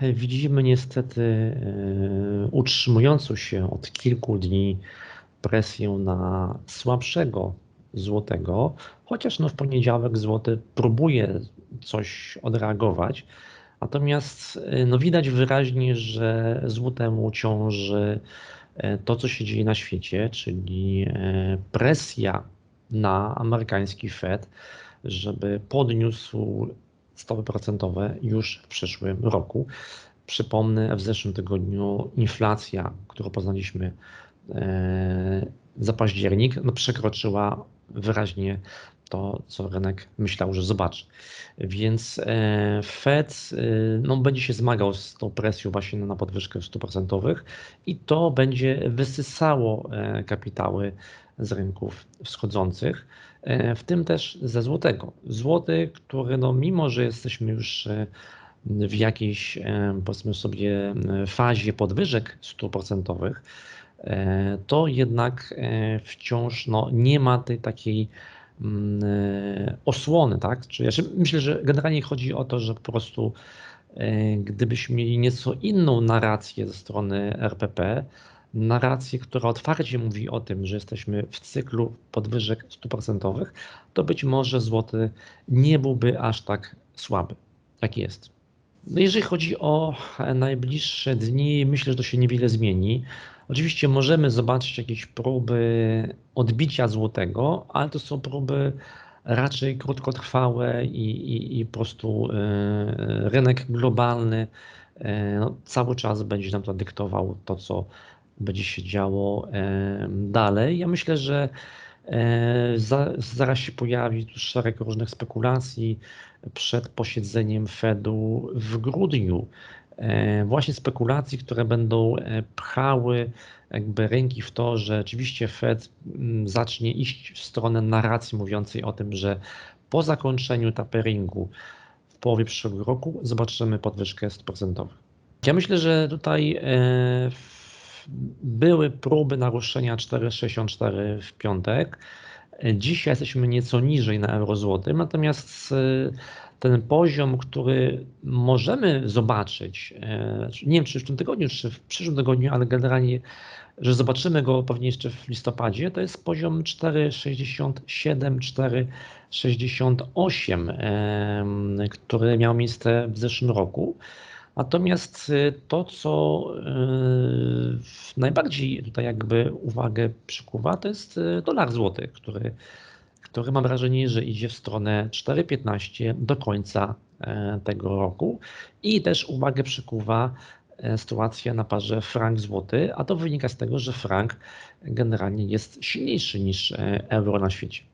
Widzimy niestety e, utrzymującą się od kilku dni presję na słabszego złotego, chociaż no w poniedziałek złoty próbuje coś odreagować. Natomiast e, no widać wyraźnie, że złotemu ciąży e, to, co się dzieje na świecie, czyli presja na amerykański Fed, żeby podniósł stopy procentowe już w przyszłym roku. Przypomnę, w zeszłym tygodniu inflacja, którą poznaliśmy e, za październik, no przekroczyła wyraźnie to, co rynek myślał, że zobaczy. Więc e, Fed e, no, będzie się zmagał z tą presją właśnie na podwyżkę stóp procentowych i to będzie wysysało kapitały z rynków wschodzących. E, w tym też ze złotego. Złoty, który no mimo, że jesteśmy już e, w jakiejś e, powiedzmy sobie fazie podwyżek 100%, to jednak wciąż no, nie ma tej takiej osłony, tak? Czyli myślę, że generalnie chodzi o to, że po prostu gdybyśmy mieli nieco inną narrację ze strony RPP, narrację, która otwarcie mówi o tym, że jesteśmy w cyklu podwyżek 100%, to być może złoty nie byłby aż tak słaby, jak jest. No jeżeli chodzi o najbliższe dni, myślę, że to się niewiele zmieni. Oczywiście możemy zobaczyć jakieś próby odbicia złotego, ale to są próby raczej krótkotrwałe i, i, i po prostu yy, rynek globalny yy, no, cały czas będzie nam to dyktował to, co będzie się działo dalej. Ja myślę, że e, zaraz się pojawi szereg różnych spekulacji przed posiedzeniem Fedu w grudniu. E, właśnie spekulacji, które będą e, pchały jakby ręki w to, że rzeczywiście Fed mm, zacznie iść w stronę narracji mówiącej o tym, że po zakończeniu taperingu w połowie przyszłego roku zobaczymy podwyżkę 100%. Ja myślę, że tutaj były próby naruszenia 4,64 w piątek. Dzisiaj jesteśmy nieco niżej na eurozłotym, natomiast e, ten poziom, który możemy zobaczyć, e, nie wiem czy w tym tygodniu, czy w przyszłym tygodniu, ale generalnie, że zobaczymy go pewnie jeszcze w listopadzie, to jest poziom 4,67, 4,68, który miał miejsce w zeszłym roku. Natomiast y, to, co y, najbardziej tutaj jakby uwagę przykuwa, to jest y, dolar złoty, który, który mam wrażenie, że idzie w stronę 4,15 do końca e, tego roku i też uwagę przykuwa e, sytuacja na parze frank złoty, a to wynika z tego, że frank generalnie jest silniejszy niż e, euro na świecie.